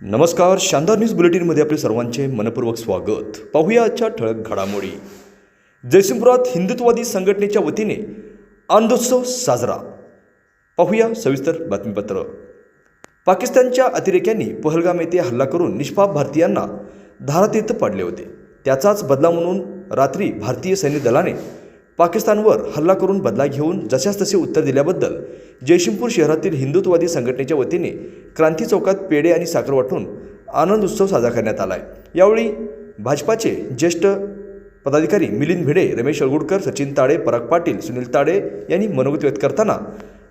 नमस्कार शानदार न्यूज बुलेटिनमध्ये आपले सर्वांचे मनपूर्वक स्वागत. पाहूया आजच्या ठळक घडामोडी. जयसिंगपुरात हिंदुत्ववादी संघटनेच्या वतीने आनंदोत्सव साजरा. पाहूया सविस्तर बातमीपत्र. पाकिस्तानच्या अतिरेक्यांनी पहलगाम येथे हल्ला करून निष्पाप भारतीयांना धारातीर्थ पाडले होते. त्याचाच बदला म्हणून रात्री भारतीय सैन्य दलाने पाकिस्तानवर हल्ला करून बदला घेऊन जशास तसे उत्तर दिल्याबद्दल जयशिंपूर शहरातील हिंदुत्ववादी संघटनेच्या वतीने क्रांती चौकात पेढे आणि साखर वाटून आनंद उत्सव साजरा करण्यात आला आहे यावेळी भाजपाचे ज्येष्ठ पदाधिकारी मिलिंद भिडे रमेश अळगुडकर सचिन ताडे पराग पाटील सुनील ताडे यांनी मनोगत व्यक्त करताना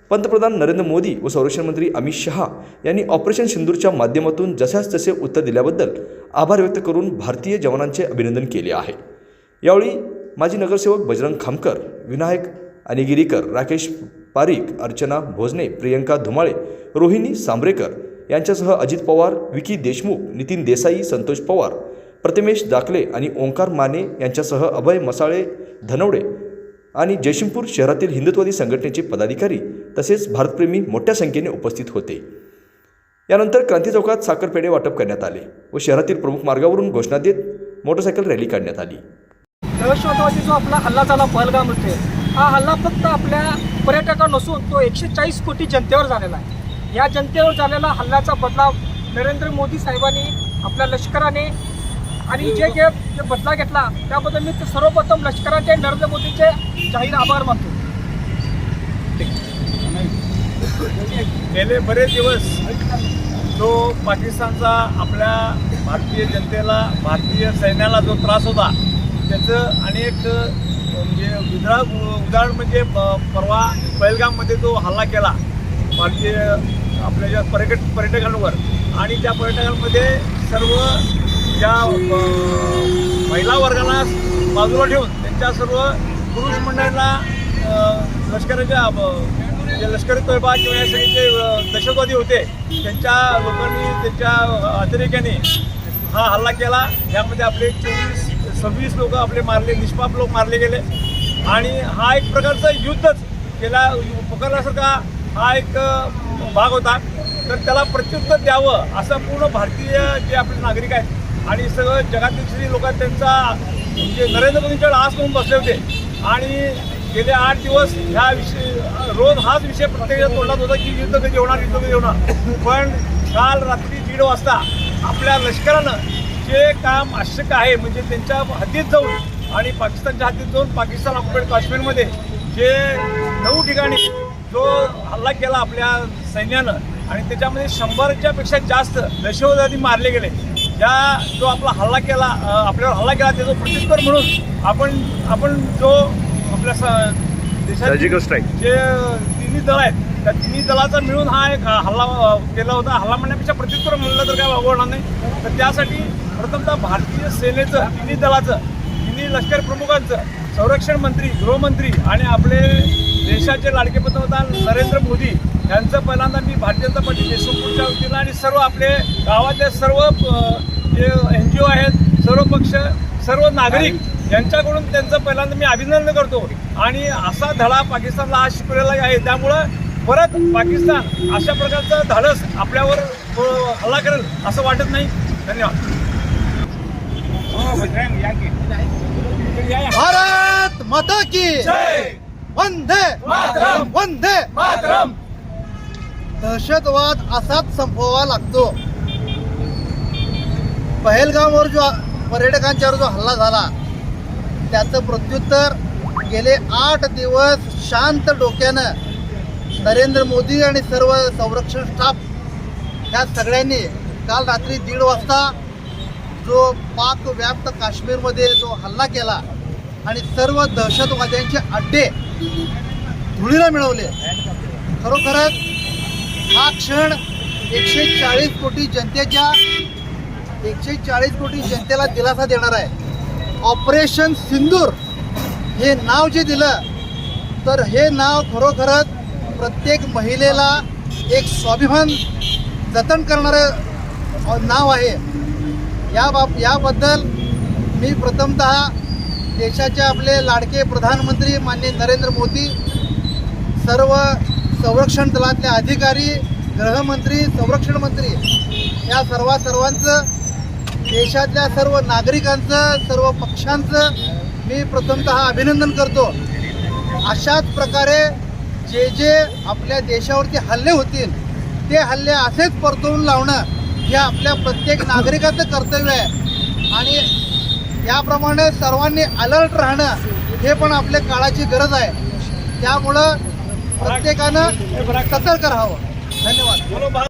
पंतप्रधान नरेंद्र मोदी व संरक्षण मंत्री अमित शहा यांनी ऑपरेशन सिंदूरच्या माध्यमातून जशास तसे उत्तर दिल्याबद्दल आभार व्यक्त करून भारतीय जवानांचे अभिनंदन केले आहे. यावेळी माजी नगरसेवक बजरंग खामकर विनायक अनिगिरीकर राकेश पारिक अर्चना भोजने प्रियंका धुमाळे रोहिणी सांबरेकर यांच्यासह अजित पवार विकी देशमुख नितीन देसाई संतोष पवार प्रतिमेश दाखले आणि ओंकार माने यांच्यासह अभय मसाळे धनवडे आणि जयशिमपूर शहरातील हिंदुत्वादी संघटनेचे पदाधिकारी तसेच भारतप्रेमी मोठ्या संख्येने उपस्थित होते. यानंतर क्रांती चौकात साखरपेढे वाटप करण्यात आले व शहरातील प्रमुख मार्गावरून घोषणा देत मोटरसायकल रॅली काढण्यात आली. दहशतवादी जो आपला हल्ला झाला पहलगाम येथे हा हल्ला फक्त आपल्या पर्यटकांवर नसून तो एकशे चाळीस कोटी जनतेवर झालेला आहे. या जनतेवर झालेला हल्ल्याचा बदला नरेंद्र मोदी साहेबांनी आपल्या लष्कराने आणि जे जे जे बदला घेतला त्याबद्दल मी सर्वप्रथम लष्कराचे नरेंद्र मोदीचे जाहीर आभार मानतो. गेले बरेच दिवस जो पाकिस्तानचा आपल्या भारतीय जनतेला भारतीय सैन्याला जो त्रास होता त्याचं अनेक म्हणजे उदाहरण उदाहरण म्हणजे परवा पहलगाममध्ये जो हल्ला केला. भारतीय आपल्या ज्या पर्यटक पर्यटकांवर. आणि त्या पर्यटकांमध्ये सर्व ज्या महिला वर्गाला बाजूला ठेवून त्यांच्या सर्व पुरुष मंडळांना लष्कराच्या जे म्हणजे लष्करी तोयबा किंवा या सगळे जे दहशतवादी होते. त्यांच्या लोकांनी त्यांच्या अतिरेक्याने हा हल्ला केला. यामध्ये आपले चोवीस सव्वीस लोक आपले मारले निष्पाप लोक मारले गेले. आणि हा एक प्रकारचा युद्धच केला पकडल्यासारखा हा एक भाग होता. तर त्याला प्रत्युत्तर द्यावं असं पूर्ण भारतीय जे आपले नागरिक आहेत आणि सगळं जगातील श्री लोक त्यांचा म्हणजे नरेंद्र मोदींच्याकडे आस म्हणून बसले होते. आणि गेले आठ दिवस ह्या विषय रोज हाच विषय प्रत्येकाच्या तोंडात होता की युद्ध कधी होणार युद्ध कधी होणार. पण काल रात्री दीड वाजता आपल्या लष्करानं जे काम आवश्यक आहे म्हणजे त्यांच्या हद्दीत जाऊन आणि पाकिस्तानच्या हद्दीत जाऊन पाकिस्तान ऑक्युपेड काश्मीरमध्ये जे नऊ ठिकाणी जो हल्ला केला आपल्या सैन्यानं आणि त्याच्यामध्ये शंभरच्या पेक्षा जास्त दहशतवादी मारले गेले. ज्या जो आपला हल्ला केला आपल्यावर हल्ला केला त्याचं प्रत्युत्तर म्हणून आपण आपण जो आपल्या स- देशात जे तिन्ही दल आहेत. त्या तिन्ही दलाचा मिळून हा एक हल्ला केला होता. हल्ला म्हणण्यापेक्षा प्रत्युत्तर म्हणलं तर काय वागवणार नाही. तर त्यासाठी प्रथमतः भारतीय सेनेचं तिन्ही दलाचं तिन्ही लष्कर प्रमुखांचं संरक्षण मंत्री गृहमंत्री आणि आपले देशाचे लाडके पंतप्रधान नरेंद्र मोदी यांचं पहिल्यांदा मी भारतीय जनता पार्टी देशमुखच्या वतीनं आणि सर्व आपले गावातले सर्व जे एन जी ओ आहेत सर्व पक्ष सर्व नागरिक यांच्याकडून त्यांचं पहिल्यांदा मी अभिनंदन करतो. आणि असा धडा पाकिस्तानला आज शिकवलेला आहे. त्यामुळं परत पाकिस्तान अशा प्रकारचं धाडस आपल्यावर हल्ला करेल असं वाटत नाही. धन्यवाद. भारत माता की वंदे वंदे! दहशतवाद असाच संपवावा लागतो. पहलगामवर जो पर्यटकांच्यावर जो हल्ला झाला त्याचं प्रत्युत्तर गेले आठ दिवस शांत डोक्यानं नरेंद्र मोदी आणि सर्व संरक्षण स्टाफ ह्या सगळ्यांनी काल रात्री दीड वाजता जो पाक व्याप्त काश्मीरमध्ये जो हल्ला केला आणि सर्व दहशतवाद्यांचे अड्डे धुळीला मिळवले. खरोखरच हा क्षण एकशे चाळीस कोटी जनतेच्या एकशे चाळीस कोटी जनतेला दिलासा देणार आहे. ऑपरेशन सिंदूर हे नाव जे दिलं तर हे नाव खरोखरच प्रत्येक महिलेला एक स्वाभिमान जतन करणारं नाव आहे. या बाब याबद्दल मी प्रथमतः देशाचे आपले लाडके प्रधानमंत्री माननीय नरेंद्र मोदी सर्व संरक्षण दलातले अधिकारी गृहमंत्री संरक्षण मंत्री या सर्व सर्वांचं देशातल्या सर्व नागरिकांचं सर्व पक्षांचं मी प्रथमतः अभिनंदन करतो. अशाच प्रकारे जे जे आपल्या देशावरती हल्ले होतील ते हल्ले असेच परतवून लावणं हे आपल्या प्रत्येक नागरिकाचं कर्तव्य आहे. आणि याप्रमाणे सर्वांनी अलर्ट राहणं हे पण आपल्या काळाची गरज आहे. त्यामुळं प्रत्येकानं सतर्क राहावं. धन्यवाद.